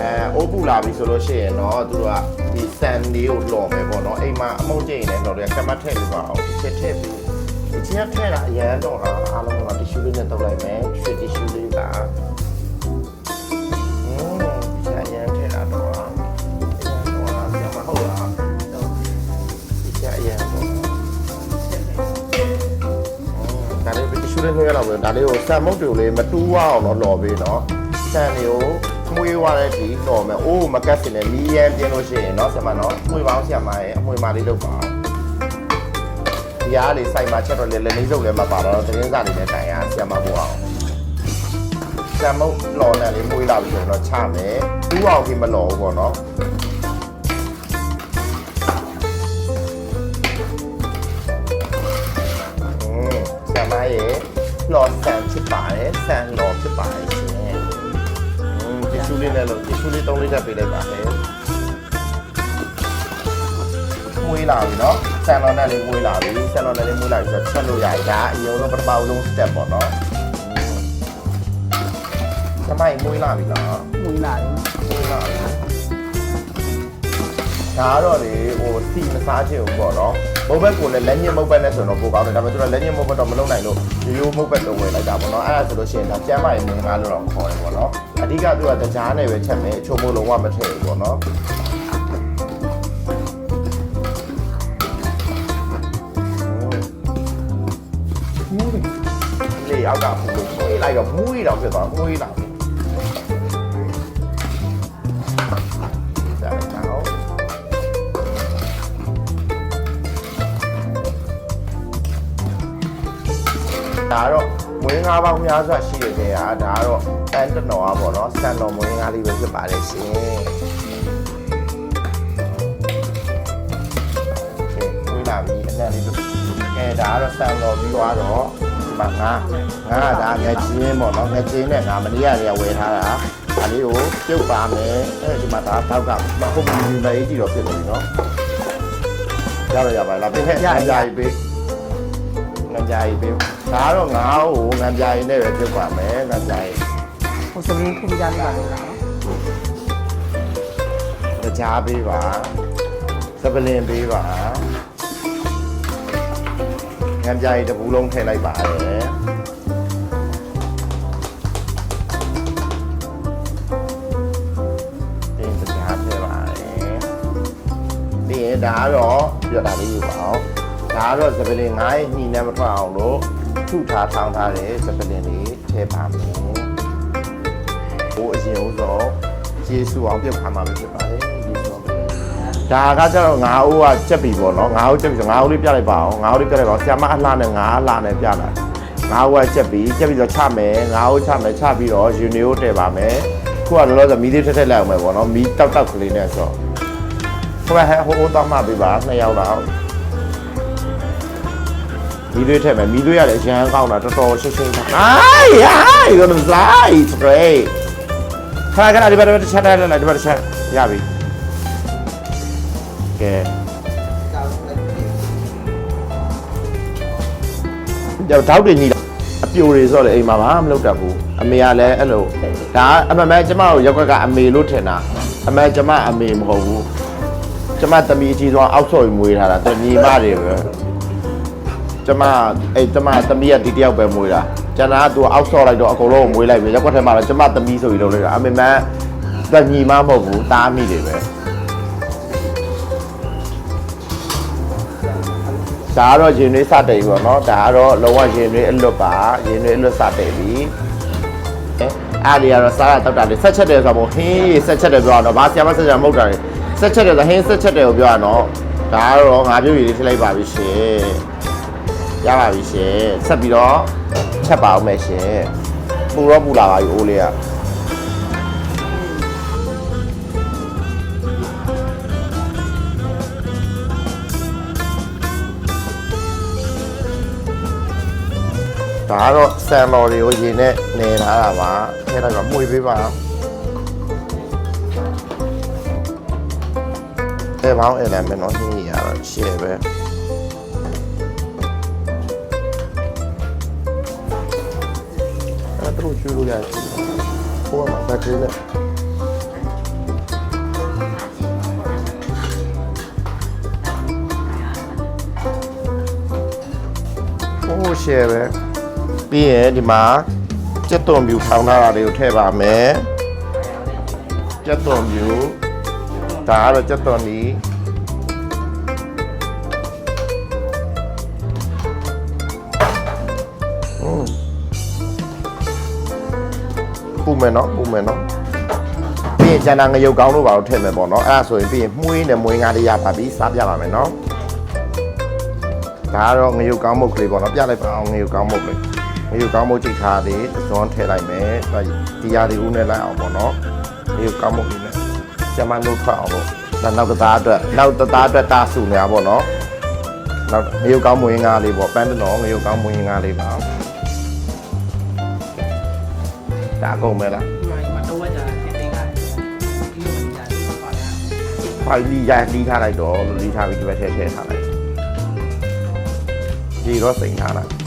အဲအိုးပူလာပြီဆိုလို့ရှိရင်တော့သူတို့ကဒီဆန်လေးကိုလော်မယ်ပေါ့နော်အိမ်မှာအမုတ်ကျိန်နဲ့လော်တယ်ကမတ်ထည့်ပြီးပါအောင်တစ်ချက်ထည့်ပြီးဒီချင်းထည့်တာအရန်တော့တာအားလုံးကတီရှူးလေးနဲ့တုပ်လိုက်မယ်ရွှေတီရှူးလေးပါอืมဒီအရန်ထည့်တာတော့အရန်တော့ဆရာမဟုတ်လားဒီချက်အရန်တော့ဒါလေးတီရှူးလေးနှွှဲရတော့ပဲဒါလေးကိုဆန်မုတ်တွေကိုလေးမတူးဝအောင်တော့လော်ပေးနော်ဆန်တွေကို မွေးသွားတဲ့ဒီလော်မယ်အိုးမကတ်စင်နဲ့မီးရန်ပြင်းလို့ရှိရင်နော်ဆင်မနော်မွေးပါအောင်ဆရာမရဲ့အမွေမာလေးလုပ်ပါအောင်ဒီအားလေးစိုက်မှာချက်တော့လေလည်းလေးစုပ်လည်းမပါတော့တင်းစားလေးနဲ့တိုင်ရဆရာမပို့အောင်ဆန်မုတ်လော်နဲ့လေးမွေးလာပြီဆိုရင်တော့ချမယ်တူးအောင်ကြီးမလော်ဘူးပေါ့နော် อืมဆရာမရဲ့หลอดဆန်ဖြစ်ပါတယ်ဆန်ห ူးလေးနဲ့လို့တီရှူးလေး၃လေးထပ်ပေးလိုက်ပါမယ်မွေးလာပြီနော်ဆန်လောနဲ့လေးမွေးလာပြီဆန်လောနဲ့လေးမွေးလာပြီဆိုတော့ချက်လို့ရတယ်ဒါအရင်ဆုံးပထမဆုံး step ပေါ့နော်ကျမကြီးမွေးလာပြီလားမွေးလာပြီမွေးလာပြီဒါကတော့လေဟိုစီမစားချင်ဘူးပေါ့နော် မုတ်ဘက်ကိုလည်းလက်ညှစ်မုတ်ဘက်နဲ့ဆိုတော့ပိုကောင်းတယ်ဒါပေမဲ့သူကလက်ညှစ်မုတ်ဘက်တော့မလုပ်နိုင်လို့ရိုးရိုးမုတ်ဘက်တော့ဝင်လိုက်တာပေါ့နော်အဲ့ဒါဆိုလို့ရှိရင်ဒါကျမ်းမာရေးမင်္ဂလာလို့တော့ခေါ်တယ်ပေါ့နော်အဓိကသူကတကြားနဲ့ပဲချက်မယ်အချို့မို့လုံးဝမထည့်ဘူးပေါ့နော်လေအောက်ကဘူးလို့ဆိုလိုက်တော့မူးရတော့ဖြစ်သွားမူးရတော့ ဒါကတော့မွေးငါးပေါင်းများစွာရှိတဲ့နေရာဒါကတော့တန်တနော်อ่ะပေါ့နော်စံတော်မွေးငါးလေးပဲဖြစ်ပါတယ်ရှင်ကဲဝေးလာပြီအနက်လေးတို့ကဲဒါကတော့စံတော်ပြီးသွားတော့ဒီမှာငါငါကဒါငယ်ချင်းပေါ့နော်ငယ်ချင်းနဲ့ငါမနေ့ကလေးဝယ်ထားတာဒါလေးကိုပြုတ်ပါမယ်အဲဒီမှာဒါတောက်ကမဟုတ်ဘူးဒီလေးကြည့်တော့ဖြစ်လို့နော်ရရရပါလားပြည့်ဟဲ့ရရပြီ ငံပြားကြီးပေးဒါကတော့ငါ့ကိုငံပြားကြီးနဲ့ပဲပြုတ်ပါမယ်ငံပြားကြီးဟိုစပင်းခုပြကြလေးပါလို့လားတကြားပေးပါစပလင်ပေးပါငံပြားကြီးတစ်ပူလုံးထည့်လိုက်ပါတယ်တင်းတကြားထည့်ပါတယ်ပြီးရင်ဒါကတော့ပြတာလေးယူပါအောင်ဒါကတော့စပလင်ငါးရဲ့ညှိနှံမထွက်အောင်လို့ ထုထားထောင်းထားတဲ့စပလင်လေးထည့်ပါမယ်ဟိုအရင်ဦးဆုံးယေရှုအောင်ပြုတ်ခံမှာပဲဖြစ်ပါတယ်ယေရှုအောင်ဒါကကျတော့ငါးဦးကချက်ပြီပေါ့နော်ငါးဦးချက်ပြီဆိုငါးဦးလေးပြလိုက်ပါအောင်ငါးဦးလေးပြလိုက်ပါအောင်ဆရာမအလှနဲ့ငါးအလှနဲ့ပြလာငါးဦးကချက်ပြီချက်ပြီဆိုချမယ်ငါးဦးချမယ်ချပြီးတော့ယူနီကိုတည်ပါမယ်ခုကလောလောဆယ်မီးလေးထက်ထက်လိုက်အောင်မယ်ပေါ့နော်မီးတောက်တောက်ကလေးနဲ့ဆိုဟိုကဟဲဟိုဟိုတော့မှပေးပါနှစ်ယောက်လောက် မီးသွေးထည့်မယ်မီးသွေးရတယ်ရမ်းကောင်းတာတော်တော်ရှင်းရှင်းအိုင်အိုင် you're gonna fly it's great ခါခါဒီဘက်ဒီဘက်တစ်ချက်တက်လိုက်ဒီဘက်တစ်ချက်ရပြီကဲကြောက်တောက်တွေညီအပြိုတွေဆိုတော့လေအိမ်မှာဘာမှမလုပ်တတ်ဘူးအမေကလည်းအဲ့လိုဒါအမှန်ပဲကျမတို့ရောက်ကွက်ကအမေလို့ထင်တာအမှန်ကျမအမေမဟုတ်ဘူးကျမသမီးအကြီးဆုံးအောက်ဆော်ကြီးမွေးထားတာသူညီမတွေပဲ ကျမအဲ့ကျမသမီးကဒီတယောက်ပဲမွေးတာကျန်တာကသူအောက်ဆော်လိုက်တော့အကုန်လုံးကိုမွေးလိုက်ပြီရောက်ကွက်ထဲမှာတော့ကျမသမီးဆိုပြီးလုပ်လိုက်တာအမေမန်သူညီမမဟုတ်ဘူးတားမိတွေပဲဒါကတော့ရင်တွေစတိတ်ပေါ့နော်ဒါကတော့လုံးဝရင်တွေအလွတ်ပါရင်တွေအလွတ်စတိတ်ပြီအဲ့ဒီကတော့စားရတောက်တာလေဆက်ချက်တယ်ဆိုတော့ဟင်းဆက်ချက်တယ်ပြောရတော့ဘာဆရာမဆက်ချက်မဟုတ်တာလေဆက်ချက်တယ်ဆိုဟင်းဆက်ချက်တယ်ကိုပြောရတော့ဒါကတော့ငါပြုတ်ရည်လေးထည့်လိုက်ပါပြီရှင် ရပါပြီရှင်ဆက်ပြီးတော့ချက်ပါအောင်မယ်ရှင်ပူတော့ပူလာပါပြီအိုးလေးကဒါကတော့ဆန်တော်တွေကိုရေနဲ့နေထားတာပါထဲလိုက်ပါမှုေးပေးပါအဲဘောင်းအဲ့လည်းမင်းတော့ဟင်းရတော့ရှယ်ပဲ ခုကျွေးလို့ရတယ်ဟိုကမှာဘက်ထရီနဲ့ို့ share ပဲပြီးရင်ဒီမှာကြက်သွန်ပြူဖောင်းထားတာတွေကိုထည့်ပါမယ်ကြက်သွန်ပြူဒါကတော့ကြက်သွန်ဒီ ပူမယ်နော်ပူမယ်နော်ပြီးရင်ကျန်တာငရုတ်ကောင်းလို့ပါတော့ထည့်မယ်ပေါ့နော်အဲ့ဒါဆိုရင်ပြီးရင်မှုရင်းနဲ့မွေးငါးလေးရပါပြီးစားပြပါမယ်နော်ဒါကတော့ငရုတ်ကောင်းမုတ်ကလေးပေါ့နော်ပြလိုက်ပါအောင်ငရုတ်ကောင်းမုတ်လေးငရုတ်ကောင်းမုတ်ကြိတ်ထားသေးအစွန်းထည့်လိုက်မယ်ဒီရာဒီဦးနဲ့လိုက်အောင်ပေါ့နော်ငရုတ်ကောင်းမုတ်လေးနဲ့ကျမနို့ထွက်အောင်ပေါ့ဒါနောက်တစ်သားအတွက်နောက်တစ်သားအတွက်တာဆူနေတာပေါ့နော်နောက်ငရုတ်ကောင်းမွေးငါးလေးပေါ့ပန်းတနော်ငရုတ်ကောင်းမွေးငါးလေးပါ ဒါအကုန်ပဲလားဒီမှာမတော့ကြတာတင်တင်ကဒီလိုကြာဒီမှာပါလားဖိုင်လီရိုက်လီးထားလိုက်တော့လီးထားပြီးဒီဘက်ထဲထည့်ထားလိုက်ဒီတော့စိန်ထားလိုက်အား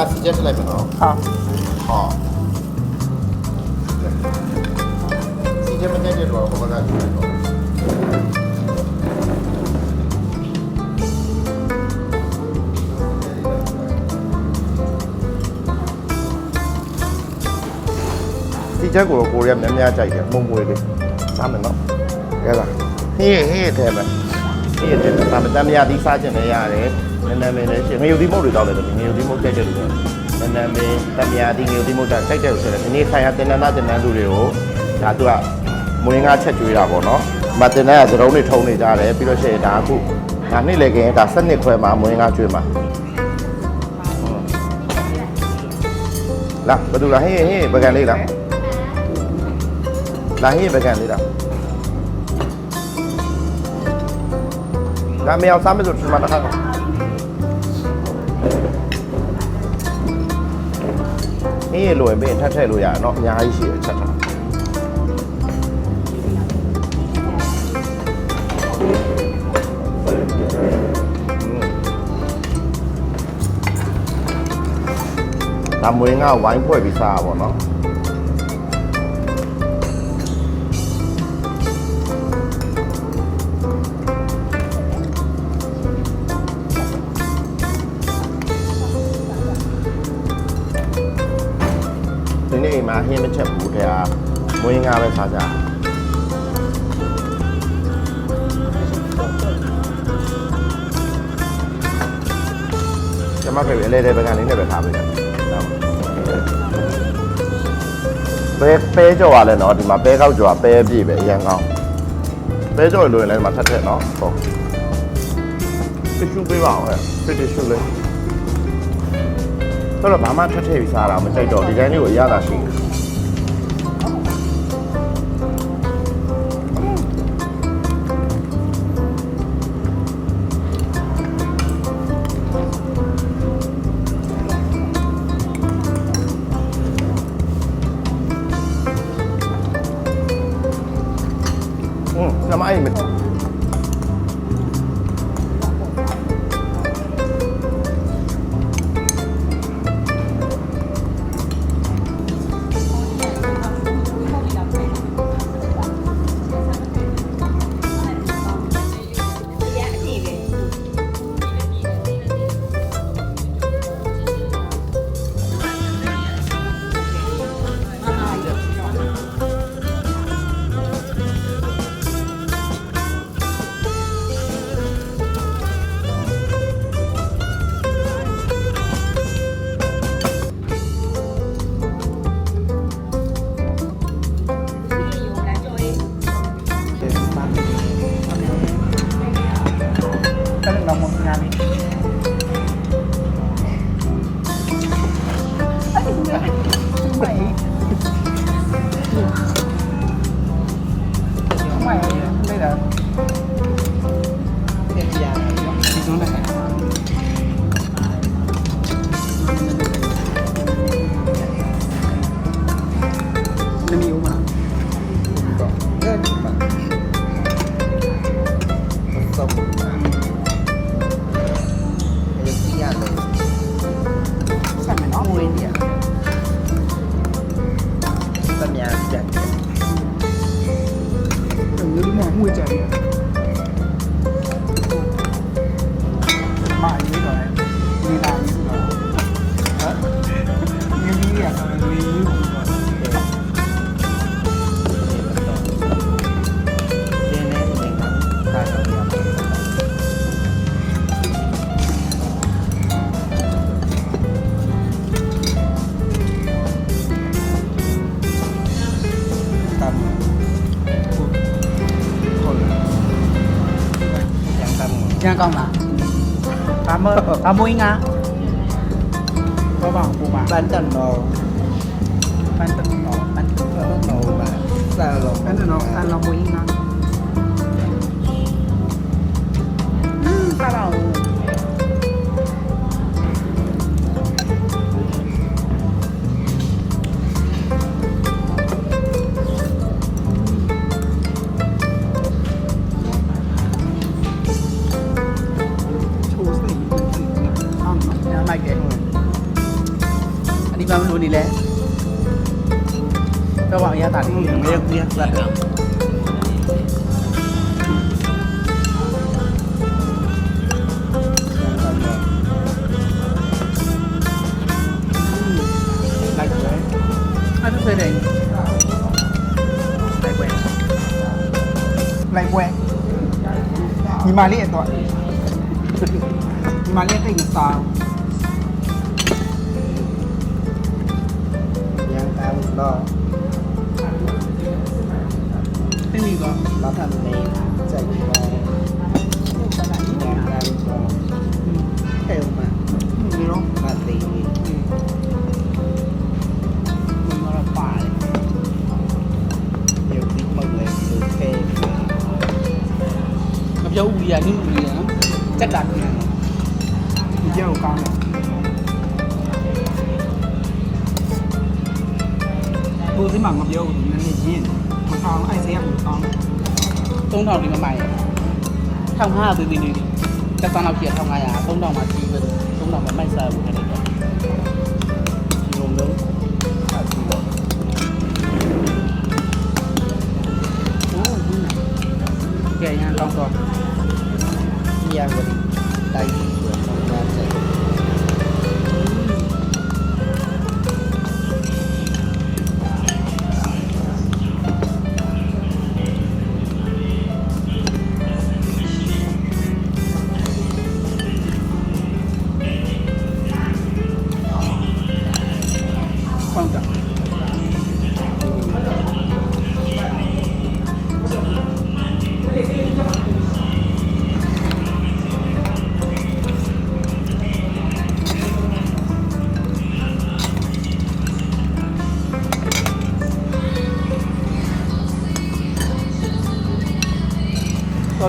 စမစစ်ချက်ထည့်လိုက်မယ်နော်ဟာဟောစစ်ချက်မတက်တဲ့တော့ဘာကကြည့်တော့ဒီချက်ကိုကိုရီးယားများများကြိုက်တယ်မုံမွေလေးစားမယ်နော်ကဲလားဟေးဟေးထဲမှာဟေးထဲမှာမတမ်းမရသီးစားကျင်လည်းရတယ် နည်းနည်းလေးလည်းရှိငရုတ်သီးမုတ်တွေတောက်တယ်ငရုတ်သီးမုတ်ကြိုက်တယ်လို့နည်းနည်းလေးတမ်းမရသီးငရုတ်သီးမုတ်တာကြိုက်တယ်လို့ဆိုတော့ဒီနေ့ဆိုင်ရတင်နန်းသားတင်နန်းသူတွေကိုဒါသူကမွေးငါချက်ကျွေးတာပေါ့နော်မတင်နန်းကသရုံးတွေထုံနေကြတယ်ပြီးတော့ရှိရင်ဒါအခုဒါနေ့လေကင်းဒါ7နှစ်ခွဲမှာမွေးငါကျွေးမှာလာဘယ်သူလားဟေးဟေးပကံလေးလားလာဟင်းပကံလေးလားဒါမရောက်စားမယ်ဆိုဒီမှာတစ်ခါ နင်းရလိုရင်ပြင်ထပ်ထည့်လို့ရတော့အများကြီးရှိရချက်တာဒါမွေးငါဝိုင်းဖွဲ့ပြီးစားတာပေါ့နော် အိမ်မှာဟင်းမချက်ဘူးတဲ့ဟာမွေးငါပဲစားကြကျမဖေပဲအလဲတဲ့ဘက်ကနေနဲ့ပဲထားပေးတယ်ပဲပဲကြော်ရလဲနော်ဒီမှာပဲကောက်ကြော်ပဲပြည့်ပဲအရင်ကောင်းပဲကြော်လို့ရင်လည်းဒီမှာထက်ထက်နော်ဟုတ်တ िश ူပေးပါအောင်ဟဲ့တစ်တ िश ူလေးတော့ဘာမှထက်ထည့်ပြီးစားတာမကြိုက်တော့ဒီတိုင်းလေးကိုအရသာရှိတယ် لا ما عيمت ไหว ยาวจัด Tunggu rumahmu aja ya. con ạ. Tám mươi tám mươi nga có vòng của bạn bán tần đồ bán tần đồ bán tần đồ và sao lộ bán tần đồ ăn lòng mùi ngon bắt đầu. biếc ra được phê này lại quen lại quen nhưng mà liên thôi nhưng mà liên tình sao yang tao đó ไม่มีก็เราทำเองจกรองงานการกรองเทลมาไม่รู้ปาตีมันมาละป่าเลยเดี๋ยวคิดมาเลยดูเทกับเจ้ยานี่อุยาจะดักไงเจ้ากลางปูที่หมักกับเยอะนั่นนี่ง ทองไอเสียหมูทองต้มทองดีมาใหม่ทำห้าดีดีดีแต่ตอนเราเขียนทำไงอ่ะต้มทองมาทีเป็นต้มทองมันไม่เซอร์มันอะไรเงี้ยรวมเรื่องแกงานต้องตัวเยี่ยมเลยได้ดีเลย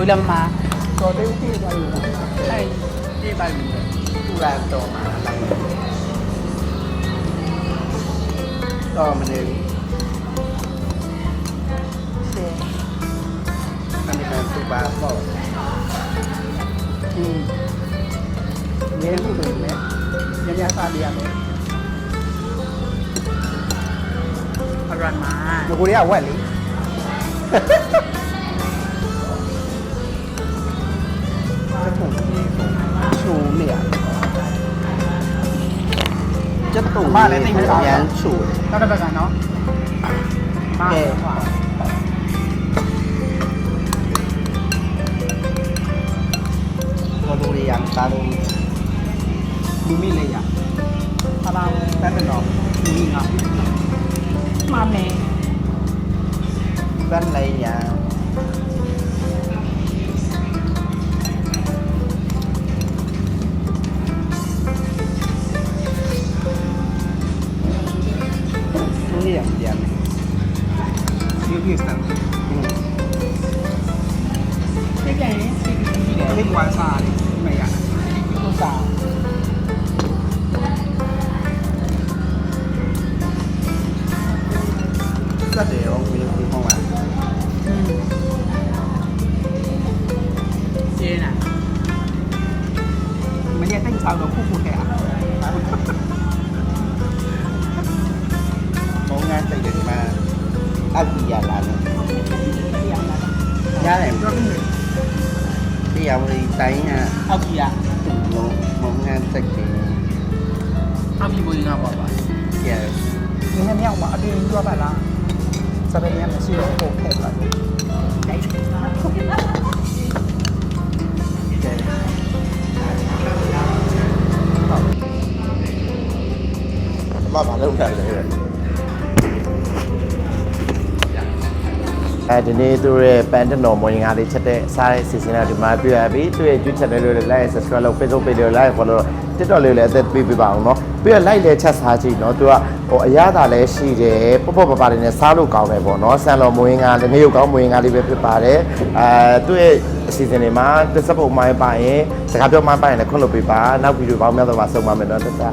lang ma. So, ito yung tibay mo. Ay, tibay mo. Tulad to, ma. Ito, manili. Ano ba yung tuba ko? Hmm. Ngayon mo ba yun, eh? Yan yung sabi ako. Aran ma. Naguri awal, eh. ชูเหลี่ยมจะตู่บ้านเลยตีไม่ได้ ยันสูตร เราระดูเรียงตาดูดูมีเลยอะตารางได้เป็นหรอมีอะมาเมยบ้านไรอ่า ကြီးတယ်လေးကွာစားလေးမရကိုစားก็ တရားဝင်တိုင်းကအောက်ကြီးကမုံမုံငါစိတ်တွေအောက်ကြီးကိုရင်းကပါပါ yes နင်းနဲ့မြောက်မှာအပြင်ကြီးသွားပါလားစ အဲဒီနေ့သူရဲ့ပန်တနော်မွေးငါလေးချက်တဲ့စားတဲ့စီစဉ်တာဒီမှာပြရပြီသူရဲ့ YouTube channel လေးကို like subscribe လုပ် Facebook page လေးကို like follow လုပ် TikTok လေးကိုလည်းအသက်ပေးပေးပါအောင်เนาะပြီးတော့ like လည်းချက်စားကြည့်เนาะသူကဟိုအရသာလည်းရှိတယ်ပေါ့ပေါ့ပပလေးနဲ့စားလို့ကောင်းတယ်ပေါ့เนาะဆန်လော်မွေးငါလည်းနေရုပ်ကောင်းမွေးငါလေးပဲဖြစ်ပါတယ်အဲသူရဲ့အစီအစဉ်တွေမှာတစ်စပ်ပုံမှန်ပါရင်စကားပြောမှပါရင်လည်းခွင့်လို့ပေးပါနောက်ဗီဒီယိုပေါင်းများတော့မှဆုံပါမယ်เนาะတတ